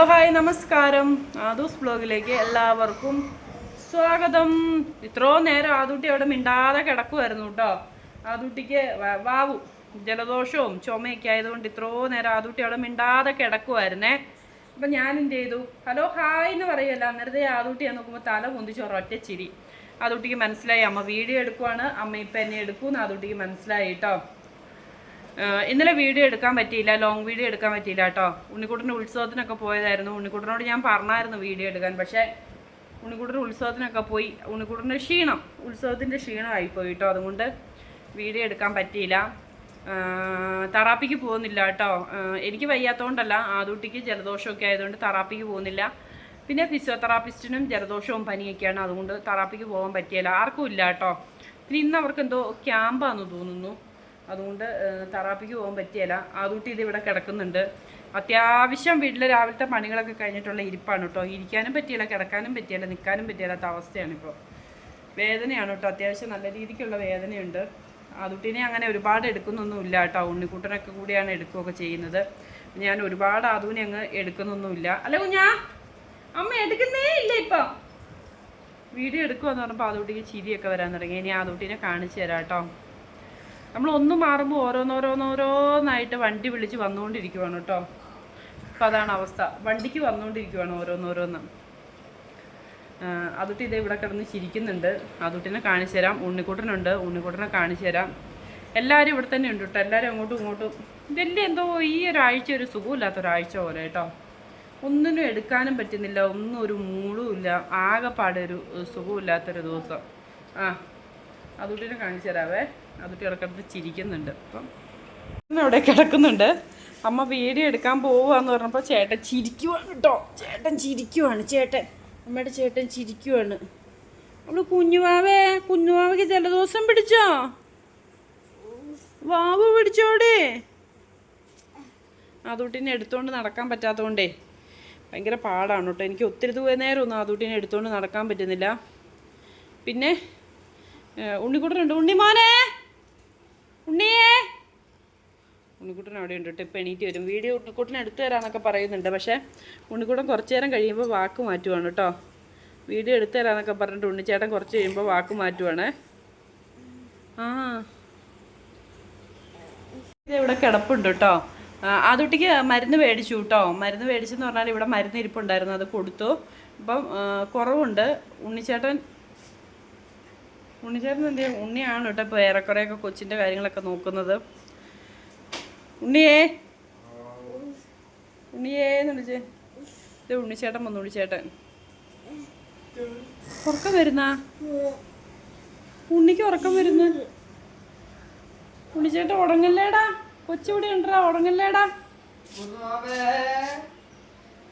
Hello hi നമസ്കാരം. ആദൂസ് ബ്ലോഗിലേക്ക് എല്ലാവർക്കും സ്വാഗതം. ഇത്രയോ നേരം ആദൂട്ടി അവിടെ മിണ്ടാതെ കിടക്കുമായിരുന്നു കേട്ടോ. ആദൂട്ടിക്ക് വാവു ജലദോഷവും ചുമയൊക്കെ ആയതുകൊണ്ട് ഇത്രയോ നേരം ആദൂട്ടി അവിടെ മിണ്ടാതെ കിടക്കുമായിരുന്നേ അപ്പം ഞാൻ എന്ത് ചെയ്തു? ഹലോ ഹായ് എന്ന് പറയുമല്ല അന്നേരത്തെ ആദൂട്ടി ഞാൻ നോക്കുമ്പോൾ തല പൊന്തിച്ച് ഒരൊറ്റ ചിരി. ആദൂട്ടിക്ക് മനസ്സിലായി. അമ്മ വീഡിയോ എടുക്കുവാണ്. അമ്മ ഇപ്പം എന്നെ എടുക്കുമെന്ന് ആദൂട്ടിക്ക് മനസ്സിലായി കേട്ടോ. ഇന്നലെ വീഡിയോ എടുക്കാൻ പറ്റിയില്ല ലോങ് വീഡിയോ എടുക്കാൻ പറ്റിയില്ല കേട്ടോ ഉണ്ണിക്കുട്ടന്റെ ഉത്സവത്തിനൊക്കെ പോയതായിരുന്നു. ഉണ്ണിക്കുട്ടനോട് ഞാൻ പറഞ്ഞായിരുന്നു വീഡിയോ എടുക്കാൻ പക്ഷേ ഉണ്ണിക്കുട്ടന്റെ ഉത്സവത്തിനൊക്കെ പോയി ഉണ്ണിക്കുട്ടന്റെ ക്ഷീണം ഉത്സവത്തിന്റെ ക്ഷീണമായിപ്പോയി കേട്ടോ അതുകൊണ്ട് വീഡിയോ എടുക്കാൻ പറ്റിയില്ല. തറാപ്പിക്ക് പോകുന്നില്ല കേട്ടോ എനിക്ക് വയ്യാത്തതുകൊണ്ടല്ല ആദൂട്ടിക്ക് ജലദോഷമൊക്കെ ആയതുകൊണ്ട് തറാപ്പിക്ക് പോകുന്നില്ല. പിന്നെ ഫിസിയോതെറാപ്പിസ്റ്റിനും ജലദോഷവും പനിയൊക്കെയാണ് അതുകൊണ്ട് തറാപ്പിക്ക് പോകാൻ പറ്റിയില്ല. ആർക്കും ഇല്ല കേട്ടോ പിന്നെ ഇന്ന് അവർക്ക് എന്തോ ക്യാമ്പാന്ന് തോന്നുന്നു. അതുകൊണ്ട് തറാപ്പിക്ക് പോകാൻ പറ്റിയല്ല. ആദൂട്ടി ഇത് ഇവിടെ കിടക്കുന്നുണ്ട്. അത്യാവശ്യം വീട്ടിൽ രാവിലത്തെ പണികളൊക്കെ കഴിഞ്ഞിട്ടുള്ള ഇരിപ്പാണ് കേട്ടോ. ഇരിക്കാനും പറ്റിയില്ല കിടക്കാനും പറ്റിയില്ല നിൽക്കാനും പറ്റിയില്ലാത്ത അവസ്ഥയാണ് ഇപ്പോൾ വേദനയാണ് കേട്ടോ. അത്യാവശ്യം നല്ല രീതിക്കുള്ള വേദനയുണ്ട്. ആദുട്ടിനെ അങ്ങനെ ഒരുപാട് എടുക്കുന്നൊന്നുമില്ല കേട്ടോ. ഉണ്ണിക്കുട്ടനൊക്കെ കൂടിയാണ് എടുക്കുകയൊക്കെ ചെയ്യുന്നത്. ഞാൻ ഒരുപാട് ആദുവിനെ അങ്ങ് എടുക്കുന്നൊന്നുമില്ല. അല്ല കുഞ്ഞാ അമ്മ എടുക്കുന്നേ ഇല്ല ഇപ്പം. വീഡിയോ എടുക്കുമെന്ന് പറഞ്ഞപ്പോൾ ആദുട്ടിക്ക് ചിരിയൊക്കെ വരാൻ തുടങ്ങി. ഇനി ആദുട്ടിനെ കാണിച്ചു തരാം കേട്ടോ. നമ്മൾ ഒന്ന് മാറുമ്പോൾ ഓരോന്നോരോന്നോരോന്നായിട്ട് വണ്ടി വിളിച്ച് വന്നുകൊണ്ടിരിക്കുവാണ് കേട്ടോ. അപ്പം അതാണ് അവസ്ഥ. വണ്ടിക്ക് വന്നുകൊണ്ടിരിക്കുവാണ് ഓരോന്നോരോന്ന് അതുട്ടി ഇതേ ഇവിടെ കിടന്ന് ചിരിക്കുന്നുണ്ട്. അതുട്ടിനെ കാണിച്ചു തരാം. ഉണ്ണിക്കുട്ടനുണ്ട്. ഉണ്ണിക്കുട്ടനെ കാണിച്ചു തരാം. എല്ലാവരും ഇവിടെ തന്നെ ഉണ്ട് കേട്ടോ. എല്ലാവരും അങ്ങോട്ടും ഇങ്ങോട്ടും. വലിയ എന്തോ ഈ ഒരാഴ്ച ഒരു സുഖമില്ലാത്ത ഒരാഴ്ച പോലെ കേട്ടോ. ഒന്നിനും എടുക്കാനും പറ്റുന്നില്ല. ഒന്നും ഒരു മൂളുമില്ല ആകെപ്പാടെ ഒരു സുഖമില്ലാത്തൊരു ദിവസം. ആ അതുട്ടിനെ കാണിച്ചു തരാവേ. അതുട്ടി ഇടക്കിടത്ത് ചിരിക്കുന്നുണ്ട്. അപ്പം അവിടെ കിടക്കുന്നുണ്ട്. അമ്മ വീഡിയോ എടുക്കാൻ പോവാന്ന് പറഞ്ഞപ്പോൾ ചേട്ടൻ ചിരിക്കുവാണ് കേട്ടോ. ചേട്ടൻ ചിരിക്കുവാണ്. ചേട്ടൻ അമ്മയുടെ ചേട്ടൻ ചിരിക്കുവാണ്. അവൾ കുഞ്ഞുവാവേ കുഞ്ഞുവാവയ്ക്ക് ജലദോഷം പിടിച്ചോ? വാവ് പിടിച്ചോടെ ആദൂട്ടിനെ എടുത്തുകൊണ്ട് നടക്കാൻ പറ്റാത്തതുകൊണ്ടേ ഭയങ്കര പാടാണ് കേട്ടോ. എനിക്ക് ഒത്തിരി ദൂരെ നേരം ആദൂട്ടിനെ എടുത്തുകൊണ്ട് നടക്കാൻ പറ്റുന്നില്ല. പിന്നെ ഉണ്ണിക്കുട്ടനുണ്ട്. ഉണ്ണിമോനെ ഉണ്ണിയേ ഉണ്ണിക്കുട്ടൻ അവിടെ ഉണ്ട് കേട്ടോ. ഇപ്പം എണീറ്റ് വരും. വീഡിയോ ഉണ്ണിക്കുട്ടൻ എടുത്തു തരാമെന്നൊക്കെ പറയുന്നുണ്ട്. പക്ഷേ ഉണ്ണിക്കുട്ടൻ കുറച്ച് നേരം കഴിയുമ്പോൾ വാക്ക് മാറ്റുവാണ് കേട്ടോ. വീഡിയോ എടുത്തു തരാമെന്നൊക്കെ പറഞ്ഞിട്ട് ഉണ്ണിച്ചേട്ടൻ കുറച്ച് കഴിയുമ്പോൾ വാക്ക് മാറ്റുവാണ്. ആ. ഇവിടെ കിടപ്പുണ്ട് കേട്ടോ. ആദ്യട്ടിക്ക് മരുന്ന് മേടിച്ചു കേട്ടോ. മരുന്ന് മേടിച്ചെന്ന് പറഞ്ഞാൽ ഇവിടെ മരുന്ന് ഇരിപ്പുണ്ടായിരുന്നു. അത് കൊടുത്തു. അപ്പം ആ, കുറവുണ്ട്. ഉണ്ണിച്ചേട്ടൻ ഉണ്ണിച്ചേട്ടൻ എന്ത്? ഉണ്ണിയാണ് കേട്ടോ ഇപ്പോൾ ഏറെക്കുറെയൊക്കെ കൊച്ചിന്റെ കാര്യങ്ങളൊക്കെ നോക്കുന്നത്. ഉണ്ണിയേ. ഉണ്ണിയേ എന്ന് വിളിച്ചേ. ഇത് ഉണ്ണിച്ചേട്ടൻ വന്നു ഉണ്ണിച്ചേട്ടൻ. ഉറക്കം വരുന്ന? ഉണ്ണിക്ക് ഉറക്കം വരുന്നു? ഉണ്ണിച്ചേട്ടൻ ഉടങ്ങല്ലേടാ കൊച്ചിവിടെ ഉണ്ടാ ഉടങ്ങല്ലേടാ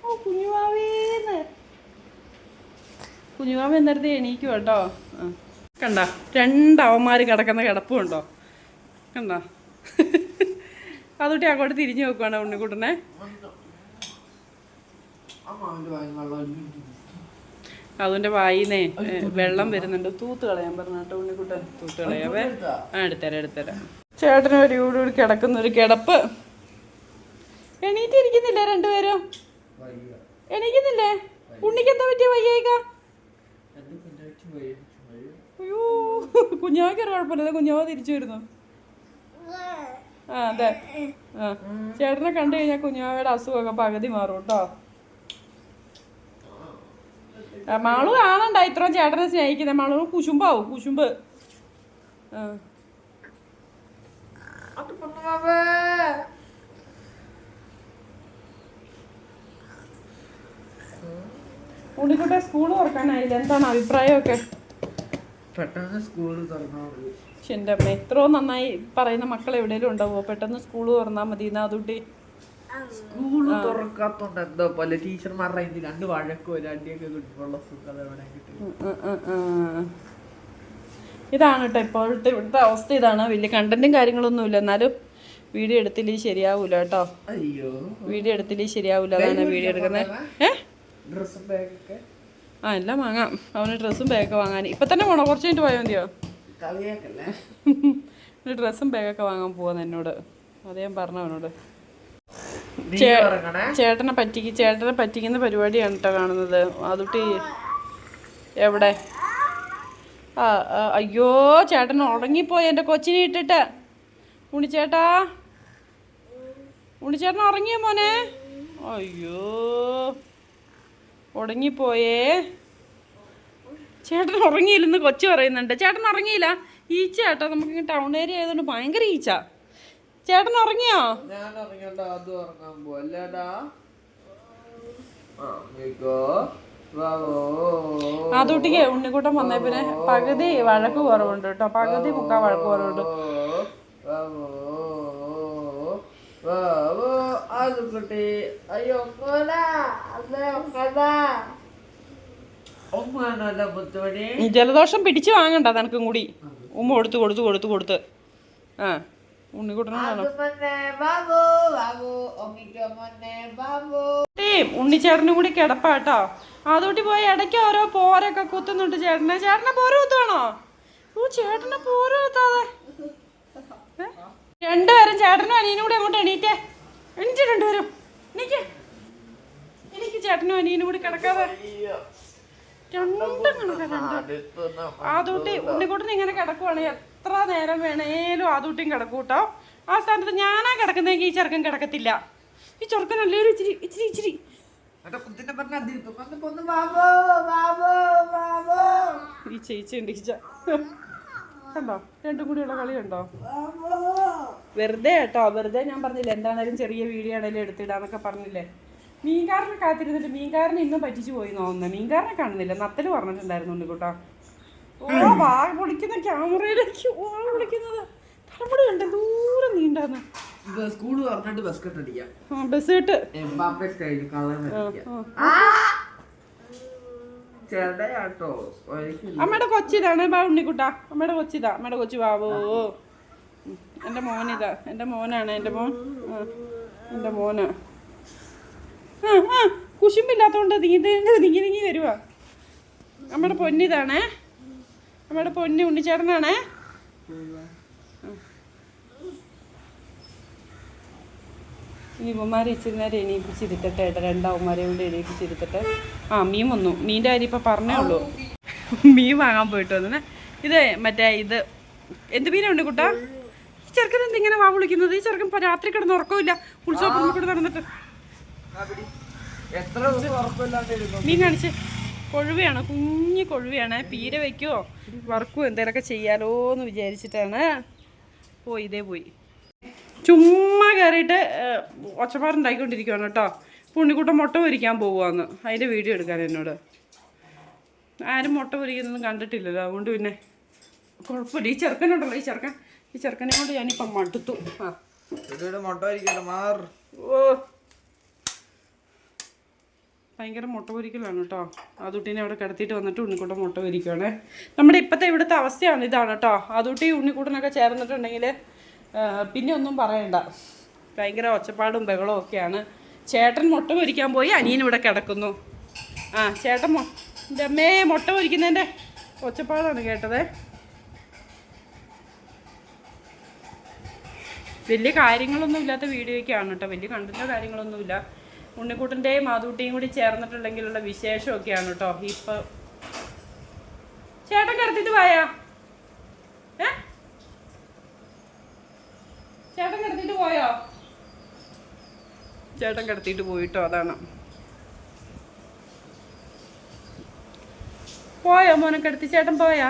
ഓ കുഞ്ഞുവാവേന്ന് കുഞ്ഞുവാമ എന്നിടത്ത് എണീക്കും കേട്ടോ. കണ്ട? രണ്ടവന്മാർ കിടക്കുന്ന കിടപ്പുണ്ടോ? കണ്ട? അതുട്ടി അങ്ങോട്ട് തിരിഞ്ഞു നോക്കുവാണ് ഉണ്ണിക്കുട്ടനെ. അതുകൊണ്ട് വായിന്നേ ഏ, വെള്ളം വരുന്നുണ്ട്. തൂത്ത് കളയാൻ പറഞ്ഞു കേട്ടോ ഉണ്ണിക്കുട്ടൻ. തൂത്ത് കളയാവേ. ആ എടുത്തരാം എടുത്തരാം. ചേട്ടന് ഒരു ഇവിടെ ഒരു കിടക്കുന്ന ഒരു കിടപ്പ്. എണീറ്റിരിക്കുന്നില്ലേ രണ്ടുപേരും? എണീക്കുന്നില്ലേ? ഉണ്ണിക്ക് എന്താ പറ്റിയ വയ്യേക്ക അയ്യോ കുഞ്ഞാവയ്ക്ക് ഒരു കുഴപ്പമില്ല. കുഞ്ഞാവ തിരിച്ചു വരുന്നു. ആ അതെ. ആ. ചേട്ടനെ കണ്ടു കഴിഞ്ഞാൽ കുഞ്ഞുമാവയുടെ അസുഖമൊക്കെ പകുതി മാറും കേട്ടോ മാളു കാണണ്ട ഇത്രയും ചേട്ടനെ സ്നേഹിക്കുന്നത് മാളു കുശുമ്പാവും കുശുമ്പ്. ആ. ഉണ്ണിക്കുട്ടെ സ്കൂൾ തുറക്കാനായില്ല? എന്താണ് അഭിപ്രായമൊക്കെ? പെട്ടെന്ന് സ്കൂൾ തുറന്നാൽ പക്ഷെ എന്റെ അമ്മ. എത്രയോ നന്നായി പറയുന്ന മക്കൾ എവിടെയെങ്കിലും ഉണ്ടാവോ പെട്ടെന്ന് സ്കൂൾ തുറന്നാൽ മതി എന്നാ അതുകൊണ്ട് സ്കൂൾ തുറക്കാത്തോണ്ട് എന്തോ പോലെ ടീച്ചർമാരുടെ അതിന് രണ്ട് വഴക്കോ അടിയൊക്കെ കിട്ടുമ്പോൾ സുഖം എവിടെ. ഇതാണ് കേട്ടോ ഇപ്പോഴത്തെ ഇവിടുത്തെ അവസ്ഥ. ഇതാണ് വലിയ കണ്ടന്റും കാര്യങ്ങളൊന്നും ഇല്ല. എന്നാലും വീഡിയോ എടുത്തില്ലേ ശരിയാവൂല കേട്ടോ അയ്യോ. വീഡിയോ എടുത്തില്ലേ ശരിയാവൂല. അതാണ് വീഡിയോ എടുക്കുന്നത്. ഏഹ് ഡ്രസ്സും ബാഗൊക്കെ ആ എല്ലാം വാങ്ങാം. അവന് ഡ്രസ്സും ബാഗൊക്കെ വാങ്ങാൻ. ഇപ്പൊ തന്നെ പോണോ? കുറച്ച് കഴിഞ്ഞിട്ട് പോയാൽ മതിയോ? ഒരു ഡ്രസ്സും ബാഗൊക്കെ വാങ്ങാൻ പോവാന്ന് എന്നോട്. അത് ഞാൻ പറഞ്ഞു അവനോട്. ചേട്ടനെ പറ്റിക്ക് ചേട്ടനെ പറ്റിക്കുന്ന പരിപാടിയാണ് കേട്ടോ കാണുന്നത്. അതുട്ടി എവിടെ? ആ ആ, അയ്യോ ചേട്ടൻ ഉറങ്ങിപ്പോയി. എന്റെ കൊച്ചിനെ ഇട്ടിട്ട്. ഉണിച്ചേട്ടാ ഉണിച്ചേട്ടൻ ഉറങ്ങിയോ മോനെ? അയ്യോ. ഉടങ്ങിപ്പോയേ ചേട്ടൻ ഉറങ്ങിയില്ലെന്ന് കൊച്ചു പറയുന്നുണ്ട്. ചേട്ടൻ ഉറങ്ങിയില്ല? ഈച്ച ചേട്ടാ നമുക്ക് ടൗൺ ഏരിയ ആയതുകൊണ്ട് ഭയങ്കര ഈച്ച. ചേട്ടൻ ഉറങ്ങിയോ? ഞാൻ ഉറങ്ങണ്ട അത് ഉറങ്ങാൻ പോവല്ലേടാ ഉണ്ണിക്കുട്ടൻ വന്നേ. പിന്നെ പകുതി വഴക്ക് കുറവുണ്ട് കേട്ടോ. പകുതി മുക്കാ വഴക്ക് കുറവുണ്ട്. അയ്യോ അല്ലേ ജലദോഷം പിടിച്ചു വാങ്ങണ്ട തനക്കും കൂടി. ഉമ്മ കൊടുത്ത് കൊടുത്ത് കൊടുത്ത് കൊടുത്ത്. ആ ഉണ്ണി അത് മന്നെ ബാബു ബാബു ഒന്നിക്കോ മന്നെ ബാബു. ഉണ്ണിച്ചേട്ടനും കൂടി കിടപ്പാട്ടോ അതോട്ടി പോയി ഇടയ്ക്ക് ഓരോ പോരൊക്കെ കുത്തുന്നുണ്ട് ചേട്ടനെ. ചേട്ടനെ പോര കുത്തുവാണോ? ഓ ചേട്ടനെ പോര കുത്താതെ? രണ്ടുപേരും ചേട്ടനും അനിയനും കൂടി അങ്ങോട്ട് എണീറ്റേ. എണീറ്റ് രണ്ടുപേരും. എനിക്ക് എനിക്ക് ചേട്ടനും അനിയനും കൂടി കിടക്കാതെ. രണ്ടും കണക്കാ രണ്ട് ആദൂട്ടി ഉണ്ണിക്കുട്ടൻ ഇങ്ങനെ കിടക്കുവാണെങ്കിൽ എത്ര നേരം വേണേലും ആദൂട്ടിയും കിടക്കൂട്ടോ ആ സ്ഥാനത്ത് ഞാനാ കിടക്കുന്നെങ്കിൽ ഈ ചെറുക്കൻ കിടക്കത്തില്ല. ഈ ചെറുക്കനല്ലേ ഒരു ഇച്ചിരി ഇച്ചിരി ഇച്ചിരി. ഈ ചേച്ചിയുണ്ട് ഈച്ച കണ്ടോ? രണ്ടും കൂടിയുള്ള കളി കണ്ടോ? വെറുതെ കേട്ടോ വെറുതെ ഞാൻ പറഞ്ഞില്ലേ എന്താണേലും ചെറിയ വീഡിയോ ആണേലും എടുത്തിടാന്നൊക്കെ പറഞ്ഞില്ലേ. മീൻകാരനെ കാത്തിരുന്നിട്ട് മീൻകാരനെ ഇന്നും പറ്റിച്ചു പോയി തോന്നുന്നു. മീൻകാരനെ കാണുന്നില്ല. നത്തൽ പറഞ്ഞിട്ടുണ്ടായിരുന്നു ഉണ്ണിക്കുട്ടാ ഓ വാ പൊളിക്കുന്ന ക്യാമറയിലേക്ക് ഓ വിളിക്കുന്നത്. തലമുടി കണ്ട ദൂരം നീണ്ടാന്ന് സ്കൂൾ പറഞ്ഞിട്ട് ബസ് കെട്ട് അടിക്കാം. ആ. കെട്ട് അമ്മയുടെ കൊച്ചിതാണ്. ബാ ഉണ്ണിക്കുട്ട. അമ്മയുടെ കൊച്ചിതാ. അമ്മയുടെ കൊച്ചു ബാബു. എന്റെ എന്റെ മോനിതാ. എന്റെ മോനാണ്. എന്റെ മോൻ. എന്റെ എന്റെ മോന്. ആ ആ കുശുമ്പില്ലാത്തോണ്ട് നീണ്ട് നീങ്ങി നീങ്ങി വരുവാ. നമ്മുടെ പൊന്നിതാണേ നമ്മുടെ പൊന്നി ഉണ്ണിച്ചേട്ടനാണേ. ഇനി ഉമ്മമാരെ ഇച്ചിരി നേരം എണീപ്പിച്ചിരുത്തട്ടെ. ഏട്ടാ രണ്ടാവുമാരെ കൊണ്ട് എണീപ്പിച്ചിരുത്തട്ടെ. ആ മീൻ വന്നു. മീന്റെ കാര്യം ഇപ്പം പറഞ്ഞേ ഉള്ളൂ. മീൻ വാങ്ങാൻ പോയിട്ട് വന്നേ ഇത് മറ്റേ ഇത് എന്ത് മീനുണ്ട് കുട്ടാ? ഈ ചെറുക്കൻ എന്തിങ്ങനെ വാ വിളിക്കുന്നത്? ഈ ചെറുക്കൻ രാത്രി കിടന്ന് ഉറക്കമില്ല ഉത്സവം കൂടെ നടന്നിട്ട് എത്ര ദിവസം ഉറപ്പില്ലാണ്ട് ഇരുന്നു മീൻ കാണിച്ച്. കൊഴുവയാണ്? കുഞ്ഞു കൊഴുവയാണ്. പീര വെക്കുവോ? വർക്കോ എന്തെങ്കിലുമൊക്കെ ചെയ്യാലോ എന്ന് വിചാരിച്ചിട്ടാണ്. പോയി ഇതേ പോയി. ചുമ്മാ കയറിയിട്ട് ഒച്ചപ്പാടുണ്ടാക്കിക്കൊണ്ടിരിക്കുകയാണ് കേട്ടോ. പുണ്ണിക്കുട്ടൻ മുട്ട പൊരിക്കാൻ പോവുകയെന്ന്. അതിന്റെ വീഡിയോ എടുക്കാൻ എന്നോട്. ആരും മുട്ട പൊരിക്കുന്നൊന്നും കണ്ടിട്ടില്ലല്ലോ. അതുകൊണ്ട് പിന്നെ കുഴപ്പമില്ല. ഈ ചെറുക്കനുണ്ടല്ലോ ഈ ചെറുക്കൻ. ഈ ചെറുക്കനെ കൊണ്ട് ഞാനിപ്പം മടുത്തു. ആ. മുട്ട വരിക്കണ്ട മാർ ഓ. ഭയങ്കര മുട്ട പൊരിക്കലാണ് കേട്ടോ. അതുട്ടിനെ അവിടെ കിടത്തിയിട്ട് വന്നിട്ട് ഉണ്ണിക്കുട്ടൻ മുട്ട പൊരിക്കുവാണേ. നമ്മുടെ ഇപ്പോഴത്തെ ഇവിടുത്തെ അവസ്ഥയാണ് ഇതാണ് കേട്ടോ. അതുട്ടി ഉണ്ണിക്കൂട്ടനൊക്കെ ചേർന്നിട്ടുണ്ടെങ്കിൽ പിന്നെ ഒന്നും പറയണ്ട. ഭയങ്കര ഒച്ചപ്പാടും ബഹളവും ഒക്കെയാണ്. ചേട്ടൻ മുട്ട പൊരിക്കാൻ പോയി അനിയൻ ഇവിടെ കിടക്കുന്നു. ആ ചേട്ടൻ മൊ അമ്മേ മുട്ട പൊരിക്കുന്നതിന്റെ ഒച്ചപ്പാടാണ് കേട്ടത്. വലിയ കാര്യങ്ങളൊന്നും ഇല്ലാത്ത വീഡിയോയ്ക്കാണ് കേട്ടോ. വലിയ കണ്ടന്റോ കാര്യങ്ങളൊന്നുമില്ല. ഉണ്ണിക്കുട്ടന്റെയും മാതൂട്ടിയും കൂടി ചേർന്നിട്ടുണ്ടെങ്കിലുള്ള വിശേഷമൊക്കെയാണ് കേട്ടോ. ഇപ്പൊ ചേട്ടൻ കിടത്തിട്ട് പോയാ? ഏ? ചേട്ടൻ കിടത്തിട്ട് പോയോ? ചേട്ടൻ കിടത്തിട്ട് പോയിട്ടോ അതാണ്. പോയോ മോനെ കിടത്തി ചേട്ടൻ പോയാ?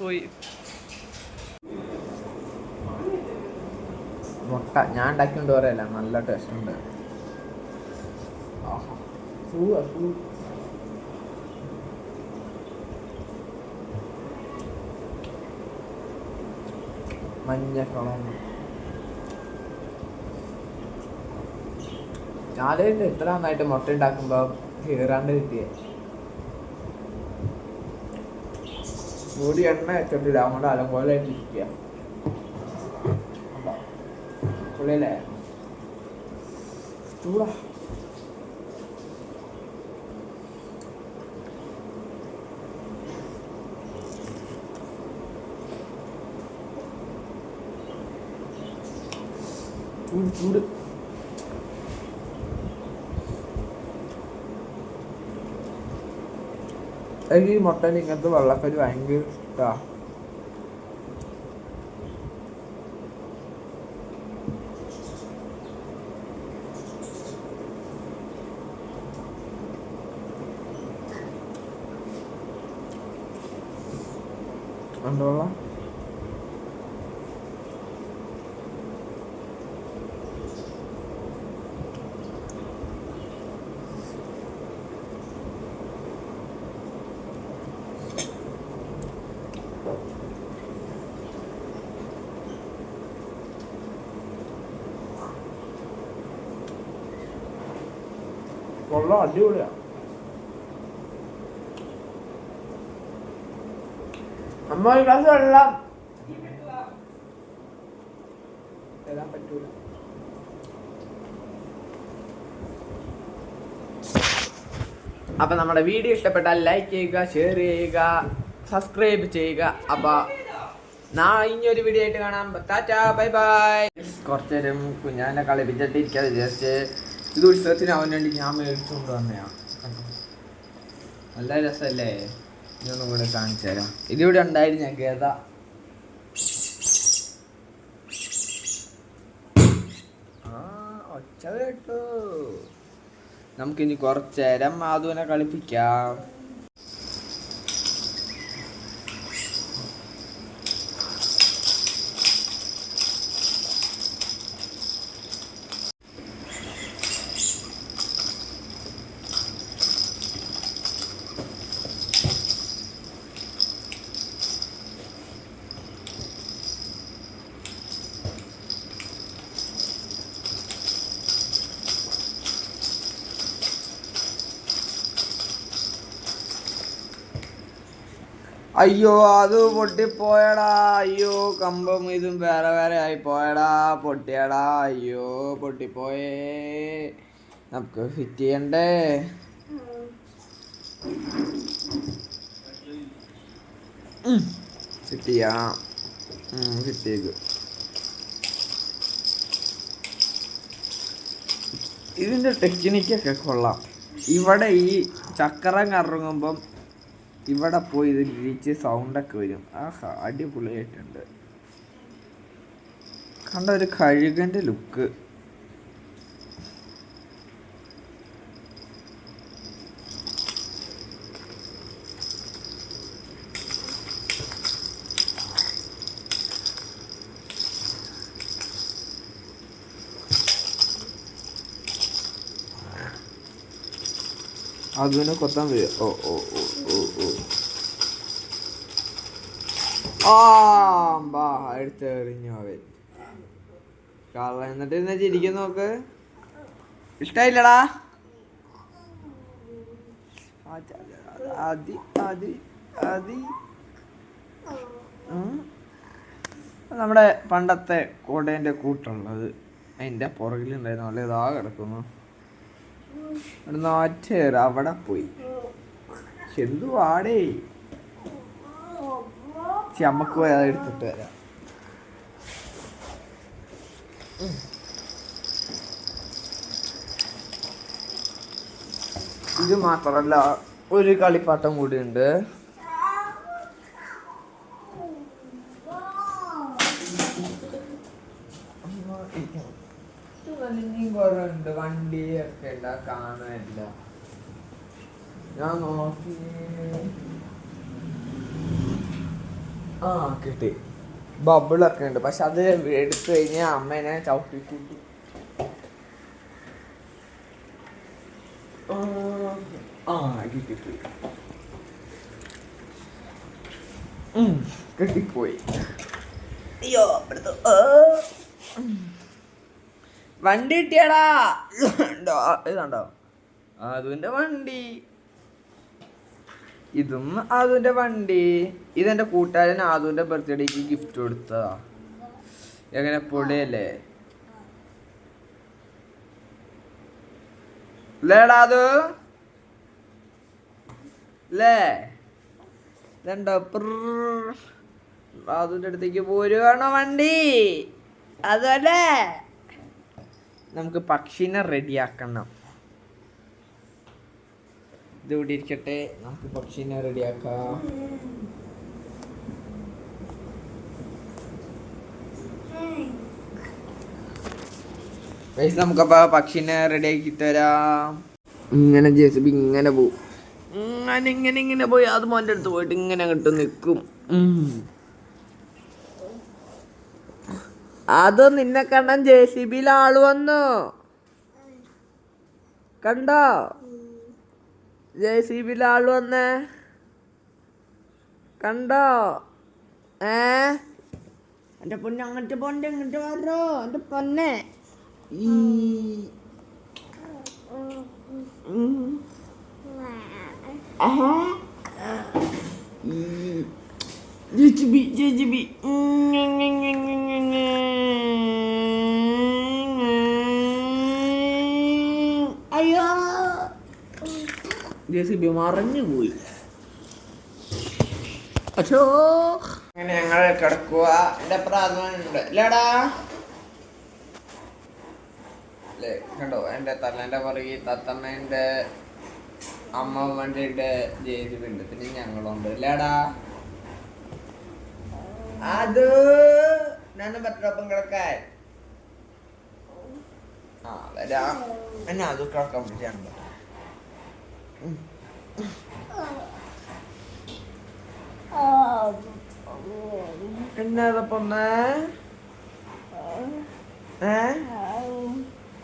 പോയി. മുട്ട. ഞാൻ ഉണ്ടാക്കിക്കൊണ്ട് പറയല്ല നല്ല ടേസ്റ്റ് ഉണ്ട്. മഞ്ഞ കളർ ഞാനായിട്ട് എത്ര നന്നായിട്ട് മുട്ട ഉണ്ടാക്കുമ്പോ കീറാണ്ട് കിട്ടിയേ. കൂടി എണ്ണ വെച്ചിട്ടില്ല അങ്ങോട്ട് അലങ്കോലായിട്ട് ഇരിക്കുക ചൂടാ. ചൂട് ചൂട്. എനിക്ക് ഈ മുട്ടയിൽ ഇങ്ങനത്തെ വെള്ളക്കരി ഭയങ്കര ഇഷ്ടാ. ഉണ്ടോ വെള്ളം വെള്ളം അമ്മ ഒരു ഗ്ലാസ് വെള്ളം. തരാൻ പറ്റൂല. അപ്പൊ നമ്മുടെ വീഡിയോ ഇഷ്ടപ്പെട്ടാൽ ലൈക്ക് ചെയ്യുക ഷെയർ ചെയ്യുക സബ്സ്ക്രൈബ് ചെയ്യുക. അപ്പൊ നാ ഇനിയൊരു വീഡിയോ ആയിട്ട് കാണാം. ടാറ്റാ ബൈ ബൈ കുറച്ചേരം കുഞ്ഞാനെ കളിപ്പിച്ചിട്ടിരിക്കാതെ ജസ്റ്റ് ഇത് ഉത്സവത്തിന് അവൻ വേണ്ടി ഞാൻ മേടിച്ചുകൊണ്ട് വന്നയാ. കണ്ടോ? നല്ല രസമല്ലേ ഇതൊന്നും കൂടെ കാണിച്ചു തരാം ഇതിവിടെ ഉണ്ടായിരുന്നു ഞാൻ ഗത ഒച്ച കേട്ടു. നമുക്കിനി കുറച്ചേരം മാധുവിനെ കളിപ്പിക്കാം. അയ്യോ അത് പൊട്ടിപ്പോയടാ. അയ്യോ കമ്പം ഇതും വേറെ വേറെ ആയി പോയടാ. പൊട്ടിയടാ. അയ്യോ പൊട്ടിപ്പോയേ. നമുക്ക് ഫിറ്റ് ചെയ്യണ്ടേ? ഫിറ്റ് ചെയ്യാം. ഫിറ്റ് ചെയ്തു. ഇതിന്റെ ടെക്നിക്കൊക്കെ കൊള്ളാം. ഇവിടെ ഈ ചക്രം കറങ്ങുമ്പം ഇവിടെ പോയി ഇത് ഗ്രീച്ച് സൗണ്ടൊക്കെ വരും. ആഹാ അടിപൊളിയായിട്ടുണ്ട്. കണ്ട ഒരു കഴുകന്റെ ലുക്ക് അതിനെ കൊത്താൻ വരിക ഓ ഓ ഓ ഓ ഓ. ആ ബാ എടുത്തെറിഞ്ഞു അവൻ. കള്ള എന്നിട്ട് ഇന്ന് ചിരിക്കും നോക്ക്. ഇഷ്ടായില്ലടാ. അതി അതി അതി. നമ്മുടെ പണ്ടത്തെ കോടേന്റെ കൂട്ടുള്ളത് അതിന്റെ പുറകിലുണ്ടായിരുന്ന അല്ലെ ഇതാ കിടക്കുന്നു. ഇവിടുന്ന് അവിടെ പോയി. എന്തു വാടേ ചമ്മക്ക് പോയി എടുത്തിട്ട് വരാം. ഇത് മാത്രമല്ല ഒരു കളിപ്പാട്ടം കൂടി ഉണ്ട് ഉണ്ട്. വണ്ടിയൊക്കെ ഉണ്ട്. കാണാനില്ല ഞാൻ നോക്കി. ആ കിട്ടി. ബബിളൊക്കെ ഉണ്ട്. പക്ഷെ അത് എടുത്തു കഴിഞ്ഞാൽ അമ്മേനെ ചവിട്ടി കൂട്ടി ആ, ആ കിട്ടി കിട്ടി. ഉം, കിട്ടിപ്പോയി. അയ്യോ. ഉം. വണ്ടി കിട്ടിയടാ. ഇതുണ്ടോ അതുവിന്റെ വണ്ടി. ഇതും ആദുവിന്റെ വണ്ടി. ഇതെന്റെ കൂട്ടുകാരൻ ആദുവിന്റെ ബർത്ത്ഡേക്ക് ഗിഫ്റ്റ് കൊടുത്തതാ. എങ്ങനെ പൊളിയല്ലേ? ലേടാ അത്. ലേ ഇതുണ്ടോ ആദുവിന്റെ അടുത്തേക്ക് പോരുവാണോ വണ്ടി? അതല്ലേ? നമുക്ക് പക്ഷിനെ റെഡിയാക്കണം. ഇത് ഇവിടെ ഇരിക്കട്ടെ നമുക്ക് പക്ഷിനെ റെഡിയാക്കാം. നമുക്കപ്പോ പക്ഷിനെ ആക്കിട്ട് തരാം ഇങ്ങനെ ജെ സി ബി ഇങ്ങനെ പോവും. ഇങ്ങനെ ഇങ്ങനെ ഇങ്ങനെ പോയി അത് മോന്റെ അടുത്ത് പോയിട്ട് ഇങ്ങനെ അങ്ങോട്ട് നിൽക്കും. അത് നിന്നെ കണ്ടാൻ ജെ സി ബിയിൽ ആൾ വന്നു. കണ്ടോ? ജെ സി ബിയിൽ ആൾ വന്നേ. കണ്ടോ? ഏ? എന്റെ പൊന്നെ അങ്ങോട്ട് പോണ്ടേ ഇങ്ങോട്ട് വരോ. എന്റെ പൊന്നെ. ഈ. ആഹാ. ഈ ജെജിബി ജെജിബി അയ്യോ ജെസിബി മറഞ്ഞു പോയി അച്ഛോ അങ്ങനെ ഞങ്ങൾ കിടക്കുക എന്റെ പ്രാർത്ഥന ഇല്ലടാ കണ്ടോ എന്റെ തലേന്റെ പുറകെ തത്തമ്മേന്റെ അമ്മമ്മന്റെ ജേസിബി ഉണ്ട് പിന്നെ ഞങ്ങളുണ്ട് ഇല്ലേടാ അത് ഞാൻ പത്രപ്പം കിടക്കാൻ ആ വരാം. എന്നാ അത് കിടക്കാൻ പറ്റിയാണ് എന്നതപ്പം ഏ?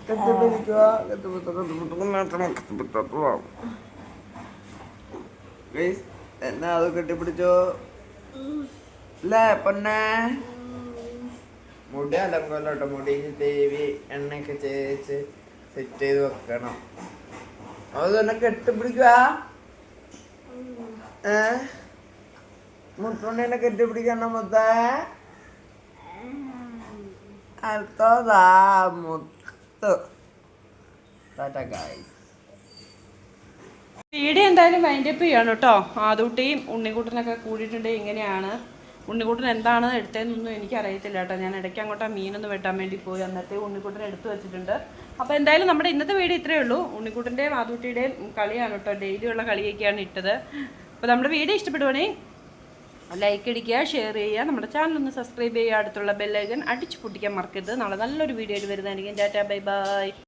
കെട്ടിപ്പിടിക്കുക കെട്ടിപ്പിടുത്ത കെട്ടിപ്പിടുത്ത. ഗൈസ് എന്നാ അത് കെട്ടിപ്പിടിച്ചോ? അല്ലേ പൊന്നെ? മുടി അലങ്കോലോട്ടോ മുടി തേവി എണ്ണയൊക്കെ ചേച്ച് സെറ്റ് ചെയ്ത് വെക്കണം. അത് തന്നെ കെട്ടിപ്പിടിക്കുക ഏ? കെട്ടിപ്പിടിക്കണം മുത്തേ? അടുത്തതാ മുത്ത്. വീഡിയോ എന്തായാലും വൈൻഡപ്പ് ചെയ്യണം കേട്ടോ. ആദൂട്ടിയും ഉണ്ണിക്കുട്ടനൊക്കെ കൂടിയിട്ടുണ്ട് ഇങ്ങനെയാണ്. ഉണ്ണിക്കുട്ടൻ എന്താണ് എടുത്തതെന്നൊന്നും എനിക്കറിയത്തില്ല കേട്ടോ. ഞാൻ ഇടയ്ക്ക് അങ്ങോട്ട് മീനൊന്ന് വെട്ടാൻ വേണ്ടി പോയി. അന്നത്തെ ഉണ്ണിക്കുട്ടൻ എടുത്തു വെച്ചിട്ടുണ്ട്. അപ്പോൾ എന്തായാലും നമ്മുടെ ഇന്നത്തെ വീഡിയോ ഇത്രയേ ഉള്ളൂ. ഉണ്ണിക്കുട്ടന്റെയും ആദൂട്ടിയുടെയും കളിയാണ് കേട്ടോ. ഡെയിലി ഉള്ള കളിയൊക്കെയാണ് ഇട്ടത്. അപ്പോൾ നമ്മുടെ വീഡിയോ ഇഷ്ടപ്പെടുവാണെങ്കിൽ ലൈക്ക് അടിക്കുക ഷെയർ ചെയ്യുക. നമ്മുടെ ചാനൽ ഒന്ന് സബ്സ്ക്രൈബ് ചെയ്യുക. അടുത്തുള്ള ബെല്ലൈക്കൻ അടിച്ചു പൊട്ടിക്കാൻ മറക്കരുത്. നാളെ നല്ലൊരു വീഡിയോ ആയിട്ട് വരുന്നതായിരിക്കും. Tata bye bye